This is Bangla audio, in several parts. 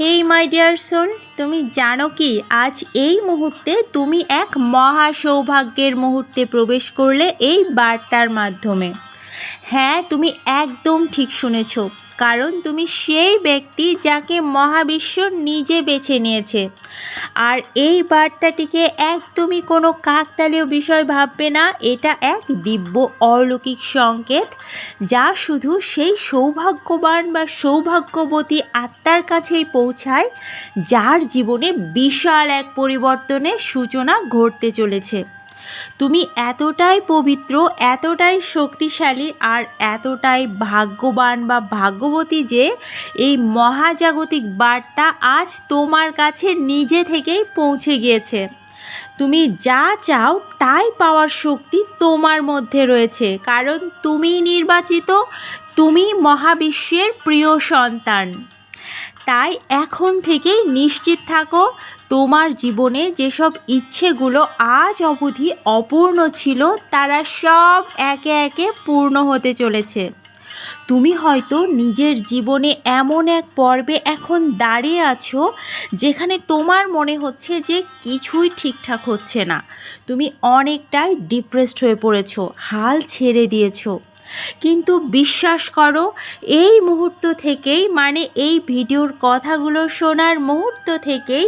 হেই মাই ডিয়ার সোল তুমি জানো কি? আজ এই মুহূর্তে তুমি এক মহা সৌভাগ্যের মুহূর্তে প্রবেশ করলে এই বার্তার মাধ্যমে। হ্যাঁ তুমি একদম ঠিক শুনেছ। কারণ তুমি সেই ব্যক্তি যাকে মহাবিশ্ব নিজে বেছে নিয়েছে। আর এই বার্তাটিকে একদমই কোনো কাকতালীয় বিষয় ভাববে না, এটা এক দিব্য অলৌকিক সংকেত, যা শুধু সেই সৌভাগ্যবান বা সৌভাগ্যবতী আত্মার কাছেই পৌঁছায়, যার জীবনে বিশাল এক পরিবর্তনের সূচনা ঘটতে চলেছে। তুমি এতটাই পবিত্র, এতটাই শক্তিশালী আর এতটাই ভাগ্যবান বা ভাগ্যবতী যে এই মহাজাগতিক বার্তা আজ তোমার কাছে নিজে থেকেই পৌঁছে গিয়েছে। তুমি যা চাও তাই পাওয়ার শক্তি তোমার মধ্যে রয়েছে, কারণ তুমি নির্বাচিত তুমি মহাবিশ্বের প্রিয় সন্তান। তাই এখন থেকেই নিশ্চিত থাকো, তোমার জীবনে যেসব ইচ্ছেগুলো আজ অবধি অপূর্ণ ছিল, তারা সব একে একে পূর্ণ হতে চলেছে। তুমি হয়তো নিজের জীবনে এমন এক পর্বে এখন দাঁড়িয়ে আছো, যেখানে তোমার মনে হচ্ছে যে কিছুই ঠিকঠাক হচ্ছে না। তুমি অনেকটাই ডিপ্রেসড হয়ে পড়েছো, হাল ছেড়ে দিয়েছ। কিন্তু বিশ্বাস করো, এই মুহূর্ত থেকেই মানে এই ভিডিওর কথাগুলো শোনার মুহূর্ত থেকেই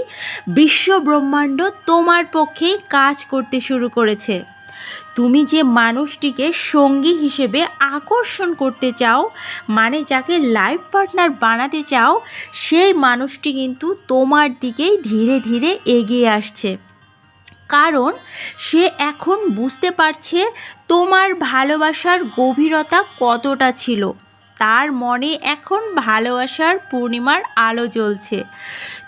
বিশ্ব ব্রহ্মাণ্ড তোমার পক্ষেই কাজ করতে শুরু করেছে। তুমি যে মানুষটিকে সঙ্গী হিসেবে আকর্ষণ করতে চাও মানে যাকে লাইফ পার্টনার বানাতে চাও, সেই মানুষটি কিন্তু তোমার দিকেই ধীরে ধীরে এগিয়ে আসছে। কারণ সে এখন বুঝতে পারছে তোমার ভালোবাসার গভীরতা কতটা ছিল। তার মনে এখন ভালোবাসার পূর্ণিমার আলো জ্বলছে।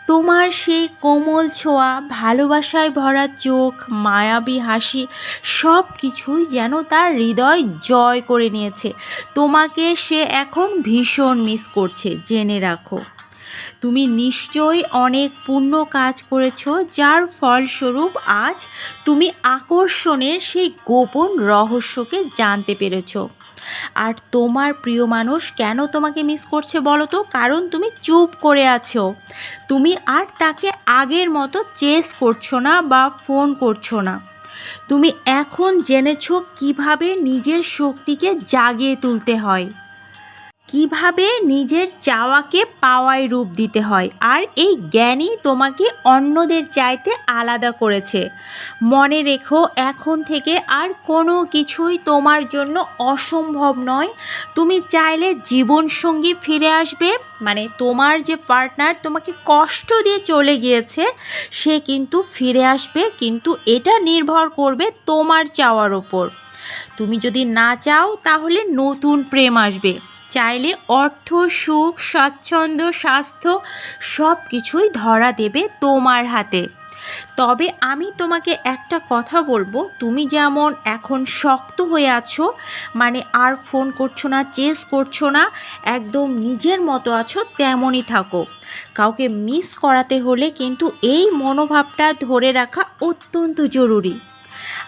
তোমার সেই কোমল ছোঁয়া, ভালোবাসায় ভরা চোখ, মায়াবী হাসি সব কিছুই যেন তার হৃদয় জয় করে নিয়েছে। তোমাকে সে এখন ভীষণ মিস করছে, জেনে রাখো। তুমি নিশ্চয়ই অনেক পুণ্য কাজ করেছ, যার ফলস্বরূপ আজ তুমি আকর্ষণের সেই গোপন রহস্যকে জানতে পেরেছ। আর তোমার প্রিয় মানুষ কেন তোমাকে মিস করছে বলো তো? কারণ তুমি চুপ করে আছো। তুমি আর তাকে আগের মতো চেস করছ না বা ফোন করছ না। তুমি এখন জেনেছ কীভাবে নিজের শক্তিকে জাগিয়ে তুলতে হয়। কীভাবে নিজের চাওয়াকে পাওয়ায় রূপ দিতে হয় আর এই জ্ঞানই তোমাকে অন্যদের চাইতে আলাদা করেছে। মনে রেখো, এখন থেকে আর কোনো কিছুই তোমার জন্য অসম্ভব নয়। তুমি চাইলে জীবনসঙ্গী ফিরে আসবে মানে তোমার যে পার্টনার তোমাকে কষ্ট দিয়ে চলে গিয়েছে, সে কিন্তু ফিরে আসবে, কিন্তু এটা নির্ভর করবে তোমার চাওয়ার ওপর। তুমি যদি না চাও, তাহলে নতুন প্রেম আসবে। চাইলে অর্থ, সুখ, স্বাচ্ছন্দ্য, স্বাস্থ্য সব কিছুই ধরা দেবে তোমার হাতে। তবে আমি তোমাকে একটা কথা বলব, তুমি যেমন এখন শক্ত হয়ে আছো মানে আর ফোন করছ না, চেস করছ না, একদম নিজের মতো আছো, তেমনই থাকো। কাউকে মিস করাতে হলে কিন্তু এই মনোভাবটা ধরে রাখা অত্যন্ত জরুরি।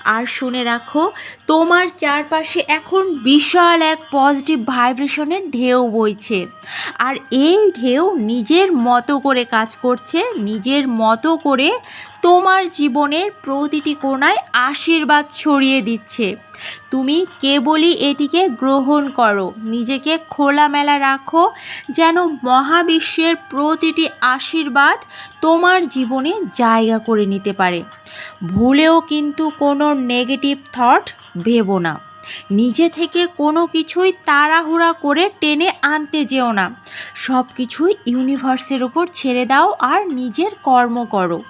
আর শুনে রাখো, তোমার চারপাশে এখন বিশাল এক পজিটিভ ভাইব্রেশনের ঢেউ বইছে। আর এই ঢেউ নিজের মতো করে কাজ করছে, নিজের মতো করে তোমার জীবনের প্রতিটি কোণায় আশীর্বাদ ছড়িয়ে দিচ্ছে। তুমি কেবলই এটিকে গ্রহণ করো, নিজেকে খোলামেলা রাখো, যেন মহাবিশ্বের প্রতিটি আশীর্বাদ তোমার জীবনে জায়গা করে নিতে পারে। ভুলেও কিন্তু কোনো নেগেটিভ থট ভেবো না। নিজে থেকে কোনো কিছুই তাড়াহুড়া করে টেনে আনতে যেও না। সব কিছুই ইউনিভার্সের ওপর ছেড়ে দাও আর নিজের কর্ম করো।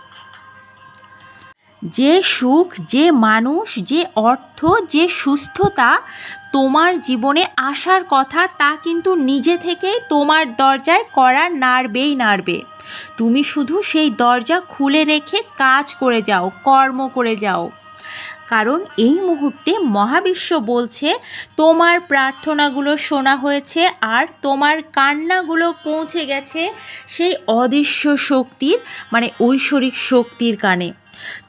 যে সুখ, যে মানুষ, যে অর্থ, যে সুস্থতা তোমার জীবনে আসার কথা, তা কিন্তু নিজে থেকেই তোমার দরজায় করা নাড়বেই নাড়বে। তুমি শুধু সেই দরজা খুলে রেখে কাজ করে যাও, কর্ম করে যাও। কারণ এই মুহূর্তে মহাবিশ্ব বলছে, তোমার প্রার্থনাগুলো শোনা হয়েছে আর তোমার কান্নাগুলো পৌঁছে গেছে সেই অদৃশ্য শক্তির মানে ঐশ্বরিক শক্তির কানে।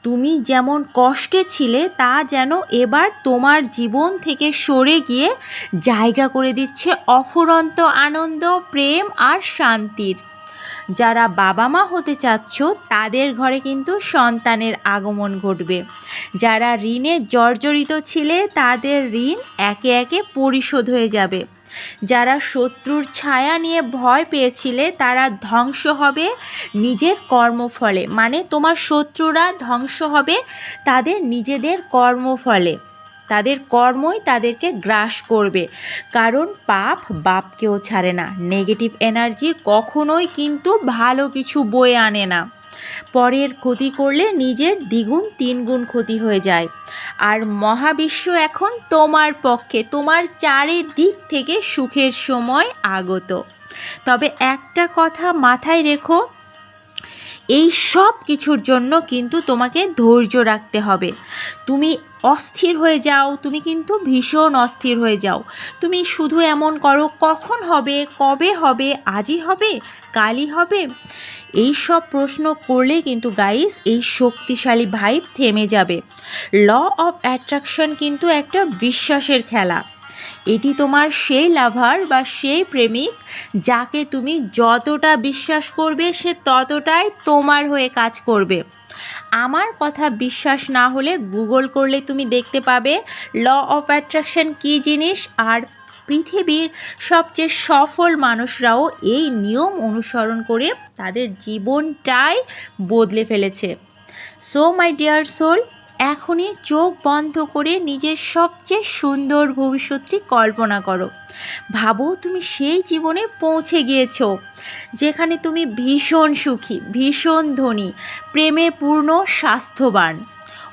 তুমি যেমন কষ্টে ছিলে, তা যেন এবার তোমার জীবন থেকে সরে গিয়ে জায়গা করে দিচ্ছে অফুরন্ত আনন্দ, প্রেম আর শান্তির। যারা বাবা মা হতে চাচ্ছ, তাদের ঘরে কিন্তু সন্তানের আগমন ঘটবে। যারা ঋণে জর্জরিত ছিলে, তাদের ঋণ একে একে পরিশোধ হয়ে যাবে। যারা শত্রুর ছায়া নিয়ে ভয় পেয়েছিলে, তারা ধ্বংস হবে নিজের কর্মফলে। মানে তোমার শত্রুরা ধ্বংস হবে তাদের নিজেদের কর্মফলে। তাদের কর্মই তাদেরকে গ্রাস করবে। কারণ পাপ বাপকেও ছাড়ে না। নেগেটিভ এনার্জি কখনোই কিন্তু ভালো কিছু বয়ে আনে না। পরের ক্ষতি করলে নিজের দ্বিগুণ, তিনগুণ ক্ষতি হয়ে যায়। আর মহাবিশ্ব এখন তোমার পক্ষে, তোমার চারিদিক থেকে সুখের সময় আগত। তবে একটা কথা মাথায় রেখো এই সব কিছুর জন্য কিন্তু তোমাকে ধৈর্য রাখতে হবে। তুমি অস্থির হয়ে যাও, তুমি কিন্তু ভীষণ অস্থির হয়ে যাও। তুমি শুধু এমন করো, কখন হবে, কবে হবে, আজই হবে, কালই হবে? এই সব প্রশ্ন করলে কিন্তু গাইস এই শক্তিশালী ভাইব থেমে যাবে। ল অফ অ্যাট্রাকশন কিন্তু একটা বিশ্বাসের খেলা। এটি তোমার সেই লাভার বা সেই প্রেমিক যাকে তুমি যতটা বিশ্বাস করবে সে ততটাই তোমার হয়ে কাজ করবে। আমার কথা বিশ্বাস না হলে গুগল করলে তুমি দেখতে পাবে ল অফ অ্যাট্রাকশন কী জিনিস আর পৃথিবীর সবচেয়ে সফল মানুষরাও এই নিয়ম অনুসরণ করে তাদের জীবনটাই বদলে ফেলেছে। সো মাই ডিয়ার সোল এখনই চোখ বন্ধ করে নিজের সবচেয়ে সুন্দর ভবিষ্যৎটি কল্পনা করো। ভাবো তুমি সেই জীবনে পৌঁছে গিয়েছ, যেখানে তুমি ভীষণ সুখী, ভীষণ ধনী, প্রেমে পূর্ণ, স্বাস্থ্যবান।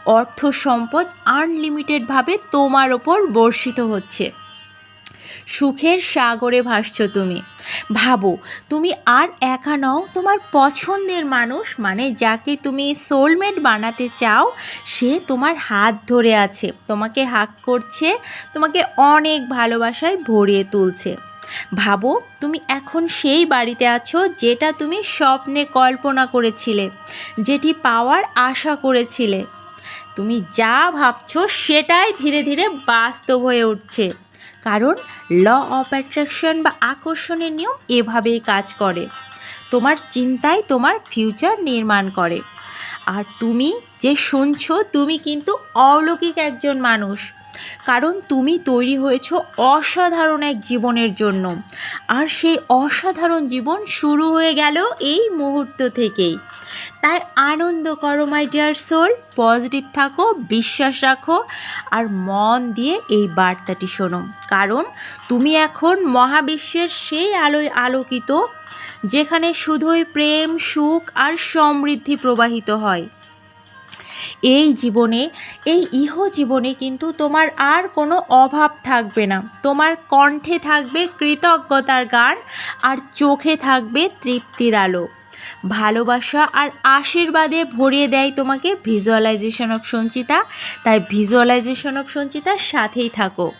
অর্থ সম্পদ আনলিমিটেডভাবে তোমার ওপর বর্ষিত হচ্ছে। সুখের সাগরে ভাসছ তুমি। ভাবো, তুমি আর একা নও, তোমার পছন্দের মানুষ মানে যাকে তুমি সোলমেট বানাতে চাও, সে তোমার হাত ধরে আছে, তোমাকে হাক করছে, তোমাকে অনেক ভালোবাসায় ভরিয়ে তুলছে। ভাবো, তুমি এখন সেই বাড়িতে আছো যেটা তুমি স্বপ্নে কল্পনা করেছিলে, যেটি পাওয়ার আশা করেছিলে। তুমি যা ভাবছ সেটাই ধীরে ধীরে বাস্তব হয়ে উঠছে। কারণ ল অফ অ্যাট্রাকশন বা আকর্ষণের নিয়ম এভাবেই কাজ করে। তোমার চিন্তাই তোমার ফিউচার নির্মাণ করে। আর তুমি যে শুনছো, তুমি কিন্তু অলৌকিক একজন মানুষ। কারণ তুমি তৈরি হয়েছ অসাধারণ এক জীবনের জন্য। আর সেই অসাধারণ জীবন শুরু হয়ে গেল এই মুহূর্ত থেকেই। তাই আনন্দ করো মাই ডিয়ার সোল পজিটিভ থাকো, বিশ্বাস রাখো, আর মন দিয়ে এই বার্তাটি শোনো। কারণ তুমি এখন মহাবিশ্বের সেই আলোয় আলোকিত, যেখানে শুধুই প্রেম, সুখ, আর সমৃদ্ধি প্রবাহিত হয়। এই জীবনে, এই ইহ জীবনে কিন্তু তোমার আর কোনো অভাব থাকবে না। তোমার কণ্ঠে থাকবে কৃতজ্ঞতার গান আর চোখে থাকবে তৃপ্তির আলো। ভালোবাসা আর আশীর্বাদে ভরিয়ে দেয় তোমাকে ভিজুয়ালাইজেশন অফ সঞ্চিতা। তাই ভিজুয়ালাইজেশন অফ সঞ্চিতার সাথেই থাকো।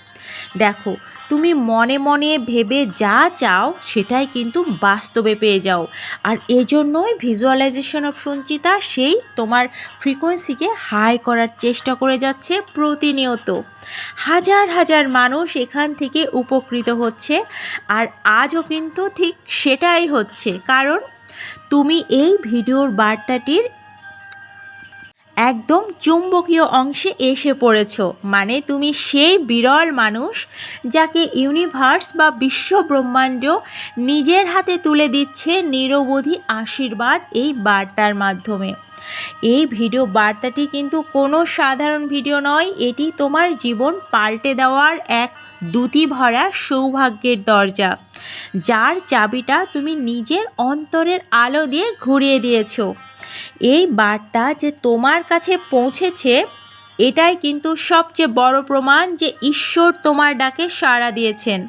দেখো, তুমি মনে মনে ভেবে যা চাও সেটাই কিন্তু বাস্তবে পেয়ে যাও। আর এজন্যই ভিজুয়ালাইজেশন অফ সঞ্চিতা সেই তোমার ফ্রিকোয়েন্সিকে হাই করার চেষ্টা করে যাচ্ছে প্রতিনিয়ত। হাজার হাজার মানুষ এখান থেকে উপকৃত হচ্ছে, আর আজও কিন্তু ঠিক সেটাই হচ্ছে। কারণ তুমি এই ভিডিওর বার্তাটির একদম চুম্বকীয় অংশে এসে পড়েছ। মানে তুমি সেই বিরল মানুষ যাকে ইউনিভার্স বা বিশ্ব ব্রহ্মাণ্ড নিজের হাতে তুলে দিচ্ছে নিরবধি আশীর্বাদ এই বার্তার মাধ্যমে। এই ভিডিও বার্তাটি কিন্তু কোনো সাধারণ ভিডিও নয়, এটি তোমার জীবন পাল্টে দেওয়ার এক দুতি ভরা সৌভাগ্যের দরজা, যার চাবিটা তুমি নিজের অন্তরের আলো দিয়ে ঘুরিয়ে দিয়েছ। এই বার্তা যে তোমার কাছে পৌঁছেছে, এটাই কিন্তু সবচেয়ে বড় প্রমাণ যে ঈশ্বর তোমার ডাকে সাড়া দিয়েছেন।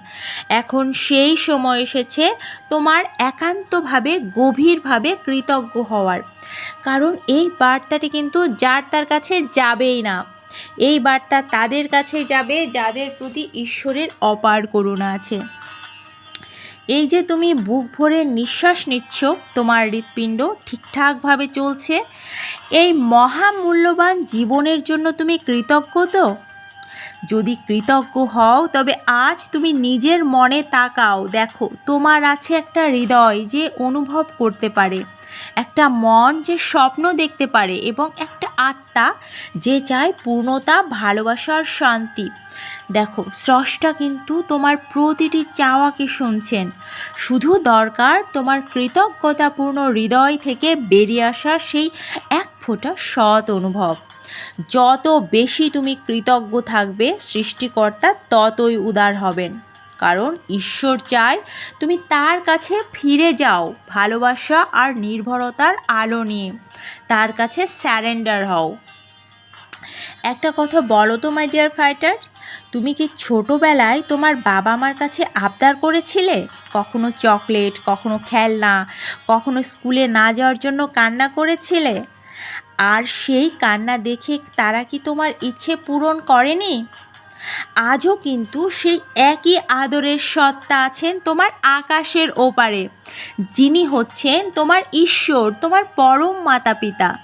এখন সেই সময় এসেছে তোমার একান্তভাবে, গভীরভাবে কৃতজ্ঞ হওয়ার। কারণ এই বার্তাটি কিন্তু যার তার কাছে যাবেই না। এই বার্তা তাদের কাছে যাবে, যাদের প্রতি ঈশ্বরের অপার করুণা আছে। এই যে তুমি বুক ভরে নিঃশ্বাস নিচ্ছ, তোমার হৃৎপিণ্ড ঠিকঠাকভাবে চলছে, এই মহামূল্যবান জীবনের জন্য তুমি কৃতজ্ঞ তো? যদি কৃতজ্ঞ হও, তবে আজ তুমি নিজের মনে তাকাও। দেখো, তোমার আছে একটা হৃদয় যে অনুভব করতে পারে, একটা মন যে স্বপ্ন দেখতে পারে এবং একটা আত্মা যে চায় পূর্ণতা, ভালোবাসা আর শান্তি। দেখো, স্রষ্টা কিন্তু তোমার প্রতিটি চাওয়াকে শুনছেন। শুধু দরকার তোমার কৃতজ্ঞতাপূর্ণ হৃদয় থেকে বেরিয়ে আসা সেই এক ফোঁটা সৎ অনুভব। যত বেশি তুমি কৃতজ্ঞ থাকবে, সৃষ্টিকর্তা ততই উদার হবেন। কারণ ঈশ্বর চায় তুমি তার কাছে ফিরে যাও, ভালোবাসা আর নির্ভরতার আলো নিয়ে। তার কাছে স্যারেন্ডার হও। একটা কথা বলো তো মাই ডিয়ার ফাইটার তুমি কি ছোটোবেলায় তোমার বাবা মার কাছে আবদার করেছিলে? কখনো চকলেট কখনো খেলনা, কখনো স্কুলে না যাওয়ার জন্য কান্না করেছিলে? আর সেই কান্না দেখে তারা কি তোমার ইচ্ছে পূরণ করেনি? আজও কিন্তু সেই একই আদরের সত্তা আছেন তোমার আকাশের ওপারে, যিনি হচ্ছেন তোমার ঈশ্বর, তোমার পরম মাতা পিতা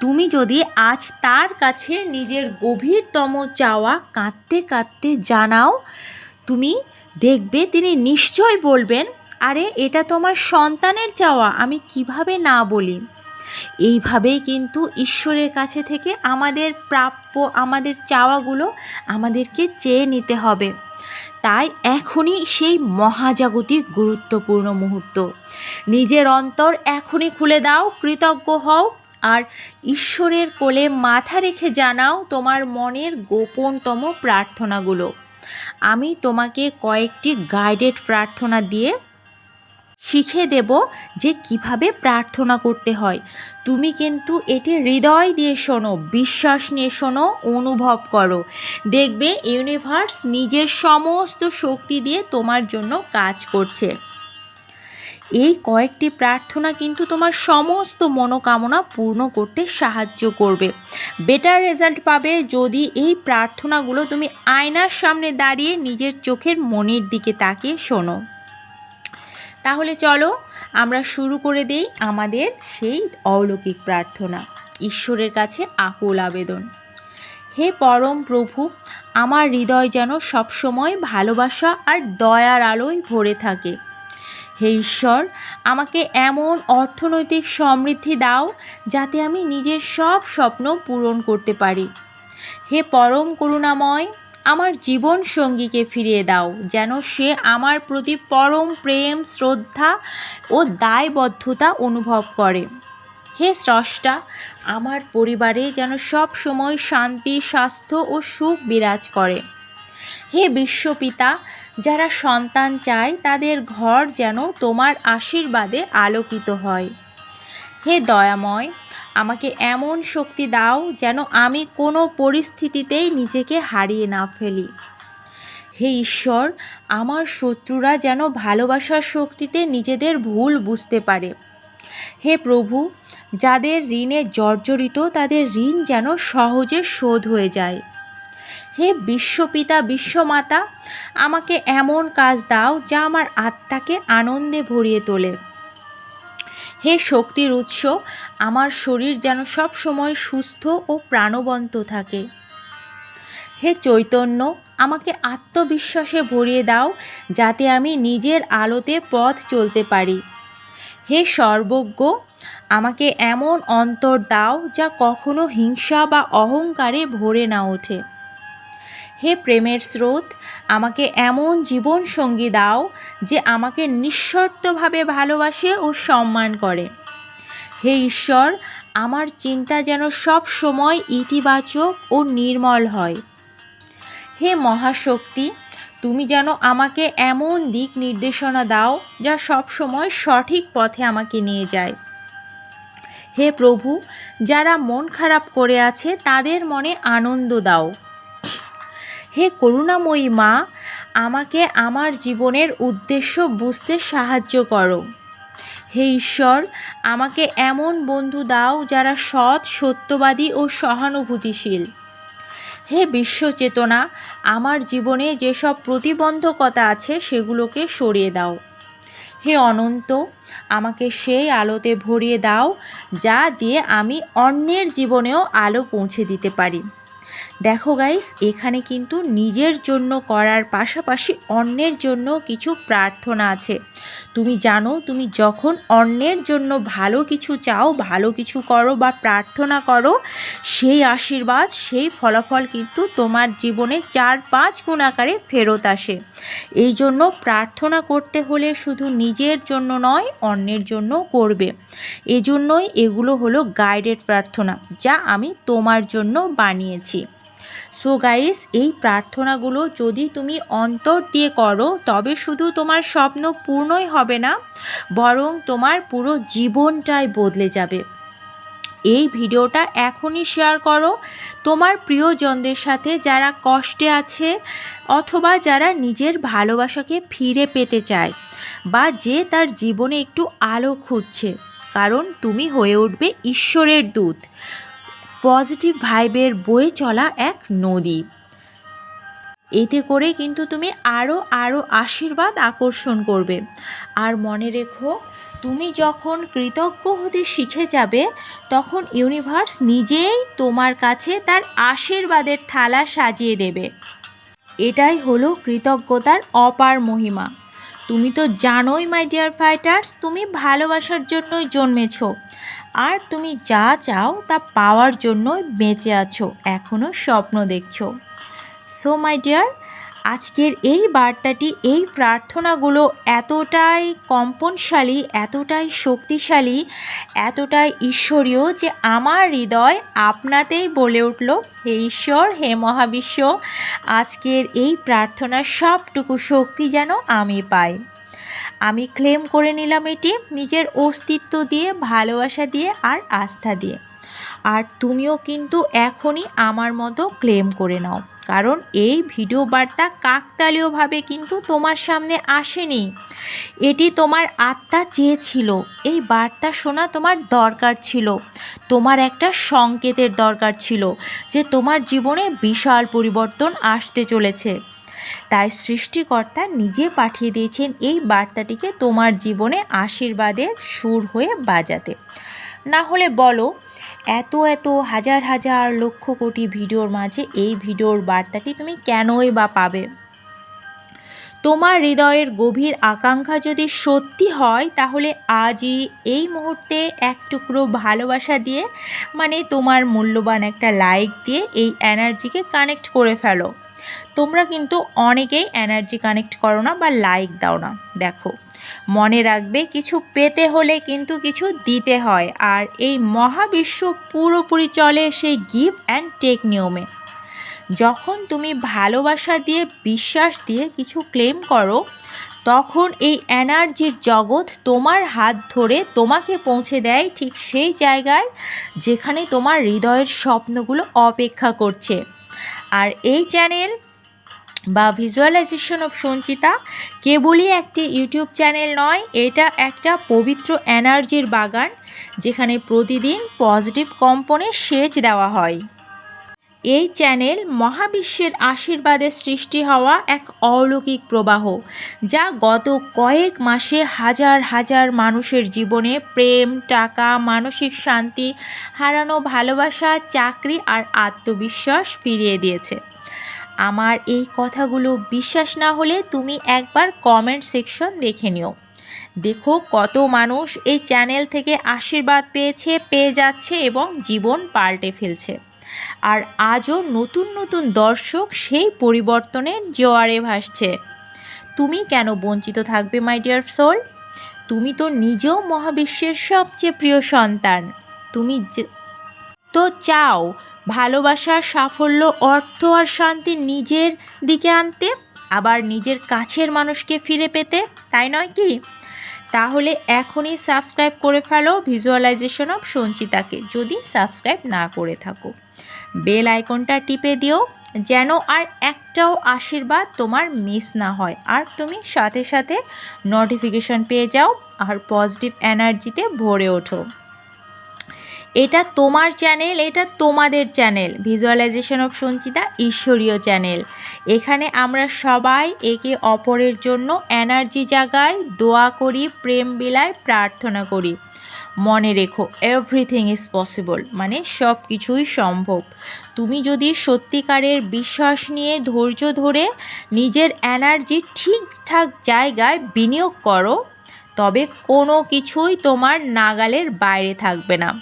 তুমি যদি আজ তার কাছে নিজের গভীরতম চাওয়া কাঁদতে কাঁদতে জানাও, তুমি দেখবে তিনি নিশ্চয় বলবেন, আরে, এটা তোমার সন্তানের চাওয়া, আমি কীভাবে না বলি? এইভাবেই কিন্তু ঈশ্বরের কাছে থেকে আমাদের প্রাপ্য, আমাদের চাওয়াগুলো আমাদেরকে চেয়ে নিতে হবে। তাই এখনই সেই মহাজাগতিক গুরুত্বপূর্ণ মুহূর্ত। নিজের অন্তর এখনই খুলে দাও, কৃতজ্ঞ হও আর ঈশ্বরের কোলে মাথা রেখে জানাও তোমার মনের গোপনতম প্রার্থনাগুলো। আমি তোমাকে কয়েকটি গাইডেড প্রার্থনা দিয়ে শিখে দেব যে কীভাবে প্রার্থনা করতে হয়। তুমি কিন্তু এটি হৃদয় দিয়ে শোনো, বিশ্বাস নিয়ে শোনো, অনুভব করো। দেখবে ইউনিভার্স নিজের সমস্ত শক্তি দিয়ে তোমার জন্য কাজ করছে। এই কয়েকটি প্রার্থনা কিন্তু তোমার সমস্ত মনোকামনা পূর্ণ করতে সাহায্য করবে। বেটার রেজাল্ট পাবে যদি এই প্রার্থনাগুলো তুমি আয়নার সামনে দাঁড়িয়ে নিজের চোখের মনের দিকে তাকিয়ে শোনো। তাহলে চলো আমরা শুরু করে দেই আমাদের সেই অলৌকিক প্রার্থনা, ঈশ্বরের কাছে আকুল আবেদন। হে পরম প্রভু, আমার হৃদয় যেন সবসময় ভালোবাসা আর দয়ার আলোয় ভরে থাকে। হে ঈশ্বর, আমাকে এমন অর্থনৈতিক সমৃদ্ধি দাও যাতে আমি নিজের সব স্বপ্ন পূরণ করতে পারি। হে পরম করুণাময় আমার জীবন সঙ্গীকে ফিরিয়ে দাও, যেন সে আমার প্রতি পরম প্রেম, শ্রদ্ধা ও দায়বদ্ধতা অনুভব করে। হে স্রষ্টা, আমার পরিবারে যেন সব সময় শান্তি, স্বাস্থ্য ও সুখ বিরাজ করে। হে বিশ্বপিতা, যারা সন্তান চায়, তাদের ঘর যেন তোমার আশীর্বাদে আলোকিত হয়। হে দয়াময় আমাকে এমন শক্তি দাও যেন আমি কোনো পরিস্থিতিতেই নিজেকে হারিয়ে না ফেলি। হে ঈশ্বর, আমার শত্রুরা যেন ভালোবাসার শক্তিতে নিজেদের ভুল বুঝতে পারে। হে প্রভু, যাদের ঋণে জর্জরিত, তাদের ঋণ যেন সহজে শোধ হয়ে যায়। হে বিশ্বপিতা, বিশ্বমাতা, আমাকে এমন কাজ দাও যা আমার আত্মাকে আনন্দে ভরিয়ে তোলে। হে শক্তির উৎস, আমার শরীর যেন সব সময় সুস্থ ও প্রাণবন্ত থাকে। হে চৈতন্য, আমাকে আত্মবিশ্বাসে ভরিয়ে দাও, যাতে আমি নিজের আলোতে পথ চলতে পারি। হে সর্বজ্ঞ, আমাকে এমন অন্তর দাও যা কখনো হিংসা বা অহংকারে ভরে না ওঠে। হে প্রেমের স্রোত, আমাকে এমন জীবন সঙ্গী দাও যে আমাকে নিঃশর্তভাবে ভালোবাসে ও সম্মান করে। হে ঈশ্বর, আমার চিন্তা যেন সব সময় ইতিবাচক ও নির্মল হয়। হে মহাশক্তি, তুমি যেন আমাকে এমন দিক নির্দেশনা দাও যা সব সময় সঠিক পথে আমাকে নিয়ে যায়। হে প্রভু, যারা মন খারাপ করে আছে তাদের মনে আনন্দ দাও। হে করুণাময়ী মা, আমাকে আমার জীবনের উদ্দেশ্য বুঝতে সাহায্য করো। হে ঈশ্বর, আমাকে এমন বন্ধু দাও যারা সৎ, সত্যবাদী ও সহানুভূতিশীল। হে বিশ্বচেতনা আমার জীবনে যেসব প্রতিবন্ধকতা আছে সেগুলোকে সরিয়ে দাও। হে অনন্ত, আমাকে সেই আলোতে ভরিয়ে দাও যা দিয়ে আমি অন্যের জীবনেও আলো পৌঁছে দিতে পারি। দেখো গাইস এখানে কিন্তু নিজের জন্য করার পাশাপাশি অন্যের জন্য কিছু প্রার্থনা আছে। তুমি জানো, তুমি যখন অন্যের জন্য ভালো কিছু চাও, ভালো কিছু করো বা প্রার্থনা করো, সেই আশীর্বাদ, সেই ফলাফল কিন্তু তোমার জীবনে চার পাঁচ গুণ আকারে ফেরত আসে। এই জন্য প্রার্থনা করতে হলে শুধু নিজের জন্য নয়, অন্যের জন্য করবে। এজন্যই এগুলো হলো গাইডেড প্রার্থনা, যা আমি তোমার জন্য বানিয়েছি। সো গাইস, এই প্রার্থনাগুলো যদি তুমি অন্তর দিয়ে করো, তবে শুধু তোমার স্বপ্ন পূর্ণই হবে না, বরং তোমার পুরো জীবনটাই বদলে যাবে। এই ভিডিওটা এখনই শেয়ার করো। তোমার প্রিয়জনদের সাথে যারা কষ্টে আছে, অথবা যারা নিজের ভালোবাসাকে ফিরে পেতে চায়, বা যে তার জীবনে একটু আলো খুঁজছে, কারণ তুমি হয়ে উঠবে ঈশ্বরের দূত। পজিটিভ ভাইবের বয়ে চলা এক নদী। এতে করে কিন্তু তুমি আরও আরও আশীর্বাদ আকর্ষণ করবে। আর মনে রেখো, তুমি যখন কৃতজ্ঞ হতে শিখে যাবে, তখন ইউনিভার্স নিজেই তোমার কাছে তার আশীর্বাদের থালা সাজিয়ে দেবে। এটাই হলো কৃতজ্ঞতার অপার মহিমা। তুমি তো জানোই মাই ডিয়ার ফাইটার্স তুমি ভালোবাসার জন্যই জন্মেছ। আর তুমি যা চাও তা পাওয়ার জন্যই বেঁচে আছো এখনও স্বপ্ন দেখছ। সো মাই ডিয়ার আজকের এই বার্তাটি, এই প্রার্থনাগুলো এতটাই কম্পনশালী, এতটাই শক্তিশালী, এতটাই ঈশ্বরীয় যে আমার হৃদয় আপনাতেই বলে উঠল, হে ঈশ্বর, হে মহাবিশ্ব, আজকের এই প্রার্থনার সবটুকু শক্তি যেন আমি পাই। আমি ক্লেম করে নিলাম এটি, নিজের অস্তিত্ব দিয়ে, ভালোবাসা দিয়ে, আর আস্থা দিয়ে। আর তুমিও কিন্তু এখনই আমার মতো ক্লেম করে নাও। কারণ এই ভিডিও বার্তা কাকতালীয়ভাবে কিন্তু তোমার সামনে আসেনি। এটি তোমার আত্মা চেয়েছিল। এই বার্তা শোনা তোমার দরকার ছিল। তোমার একটা সংকেতের দরকার ছিল যে তোমার জীবনে বিশাল পরিবর্তন আসতে চলেছে। তাই সৃষ্টিকর্তা নিজে পাঠিয়ে দিয়েছেন এই বার্তাটিকে তোমার জীবনে আশীর্বাদের সুর হয়ে বাজাতে। না হলে বলো, এত এত হাজার হাজার লক্ষ কোটি ভিডিওর মাঝে এই ভিডিওর বার্তাটি তুমি কেনই বা পাবে? তোমার হৃদয়ের গভীর আকাঙ্ক্ষা যদি সত্যি হয়, তাহলে আজই এই মুহূর্তে এক টুকরো ভালোবাসা দিয়ে মানে তোমার মূল্যবান একটা লাইক দিয়ে এই এনার্জিকে কানেক্ট করে ফেলো। তোমরা কিন্তু অনেকেই এনার্জি কানেক্ট করো না বা লাইক দাও না। দেখো, মনে রাখবে কিছু পেতে হলে কিন্তু কিছু দিতে হয়। আর এই মহাবিশ্ব পুরোপুরি চলে সেই গিভ অ্যান্ড টেক নিয়মে। যখন তুমি ভালোবাসা দিয়ে, বিশ্বাস দিয়ে কিছু ক্লেম করো, তখন এই এনার্জির জগৎ তোমার হাত ধরে তোমাকে পৌঁছে দেয় ঠিক সেই জায়গায় যেখানে তোমার হৃদয়ের স্বপ্নগুলো অপেক্ষা করছে। আর এই চ্যানেল বা ভিজুয়ালাইজেশন অফ সঞ্চিতা কেবলই একটি ইউটিউব চ্যানেল নয়, এটা একটা পবিত্র এনার্জির বাগান যেখানে প্রতিদিন পজিটিভ কম্পনে সেচ দেওয়া হয়। এই চ্যানেল মহাবিশ্বের আশীর্বাদের সৃষ্টি হওয়া এক অলৌকিক প্রবাহ, যা গত কয়েক মাসে হাজার হাজার মানুষের জীবনে প্রেম, টাকা, মানসিক শান্তি, হারানো ভালোবাসা, চাকরি আর আত্মবিশ্বাস ফিরিয়ে দিয়েছে। আমার এই কথাগুলো বিশ্বাস না হলে তুমি একবার কমেন্ট সেকশন দেখে নিও। দেখো কত মানুষ এই চ্যানেল থেকে আশীর্বাদ পেয়েছে, পেয়ে যাচ্ছে এবং জীবন পাল্টে ফেলছে। আর আজও নতুন নতুন দর্শক সেই পরিবর্তনের জোয়ারে ভাসছে। তুমি কেন বঞ্চিত থাকবে মাই ডিয়ার সোল তুমি তো নিজেও মহাবিশ্বের সবচেয়ে প্রিয় সন্তান। তুমি তো চাও ভালোবাসা, সাফল্য, অর্থ আর শান্তি নিজের দিকে আনতে, আবার নিজের কাছের মানুষকে ফিরে পেতে, তাই নয় কি? তাহলে এখনই সাবস্ক্রাইব করে ফেলো ভিজুয়ালাইজেশন অফ সঞ্চিতাকে, যদি সাবস্ক্রাইব না করে থাকো। বেল আইকনটা টিপে দিও, যেন আর একটাও আশীর্বাদ তোমার মিস না হয়। আর তুমি সাথে সাথে নোটিফিকেশন পেয়ে যাও আর পজিটিভ এনার্জিতে ভরে ওঠো। এটা তোমার চ্যানেল এটা তোমাদের চ্যানেল ভিজুয়ালাইজেশন অফ সঞ্চিতা ঈশ্বরীয় চ্যানেল এখানে আমরা সবাই একে অপরের জন্য এনার্জি জাগাই, দোয়া করি, প্রেম বিলায়, প্রার্থনা করি। মনে রেখো এভরিথিং ইজ পসিবল মানে সব কিছুই সম্ভব। তুমি যদি সত্যিকারের বিশ্বাস নিয়ে ধৈর্য ধরে নিজের এনার্জি ঠিকঠাক জায়গায় বিনিয়োগ করো, তবে কোনো কিছুই তোমার নাগালের বাইরে থাকবে না।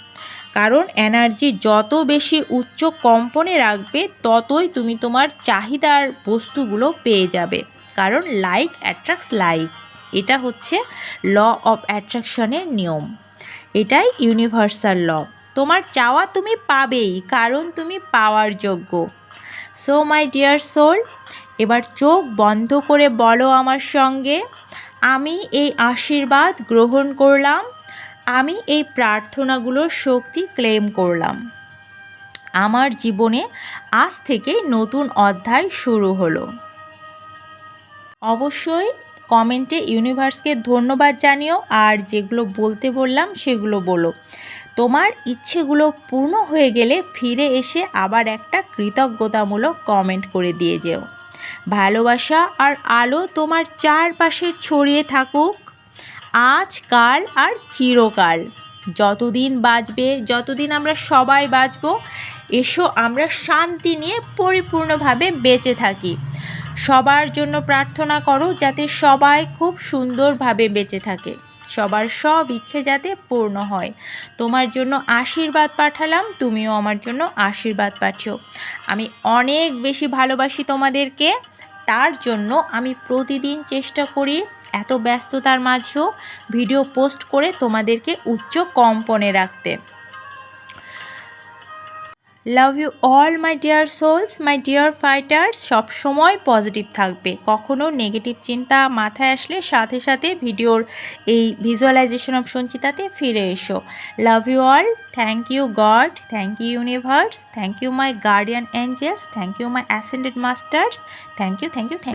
কারণ এনার্জি যত বেশি উচ্চ কম্পনে রাখবে, ততই তুমি তোমার চাহিদার বস্তুগুলো পেয়ে যাবে। কারণ লাইক অ্যাট্রাক্টস লাইক এটা হচ্ছে ল অফ অ্যাট্রাকশনের নিয়ম। এটাই ইউনিভার্সাল ল তোমার চাওয়া তুমি পাবেই, কারণ তুমি পাওয়ার যোগ্য। সো মাই ডিয়ার সোল এবার চোখ বন্ধ করে বলো আমার সঙ্গে, আমি এই আশীর্বাদ গ্রহণ করলাম, আমি এই প্রার্থনাগুলোর শক্তি ক্লেম করলাম। আমার জীবনে আজ থেকে নতুন অধ্যায় শুরু হলো। অবশ্যই কমেন্টে ইউনিভার্সকে ধন্যবাদ জানিও আর যেগুলো বলতে বললাম সেগুলো বলো। তোমার ইচ্ছেগুলো পূর্ণ হয়ে গেলে ফিরে এসে আবার একটা কৃতজ্ঞতামূলক কমেন্ট করে দিয়ে যেও। ভালোবাসা আর আলো তোমার চারপাশে ছড়িয়ে থাকুক। আজ, কাল আর চিরকাল। যতদিন বাঁচবে যতদিন আমরা সবাই বাঁচবো, এসো আমরা শান্তি নিয়ে পরিপূর্ণভাবে বেঁচে থাকি। সবার জন্য প্রার্থনা করো যাতে সবাই খুব সুন্দরভাবে বেঁচে থাকে। সবার সব ইচ্ছে যাতে পূর্ণ হয়। তোমার জন্য আশীর্বাদ পাঠালাম, তুমিও আমার জন্য আশীর্বাদ পাঠিও। আমি অনেক বেশি ভালোবাসি তোমাদেরকে, তার জন্য আমি প্রতিদিন চেষ্টা করি এত ব্যস্ততার মাঝেও ভিডিও পোস্ট করে তোমাদেরকে উচ্চ কম্পনে রাখতে। Love you all my dear souls my dear fighters সবসময় পজিটিভ থাকবে। কখনো নেগেটিভ চিন্তা মাথায় আসলে সাথে সাথে ভিডিওর এই ভিজুয়ালাইজেশন অফ সঞ্চিতাতে ফিরে এসো। Love you all thank you God thank you universe thank you my guardian angels thank you my ascended masters thank you thank you thank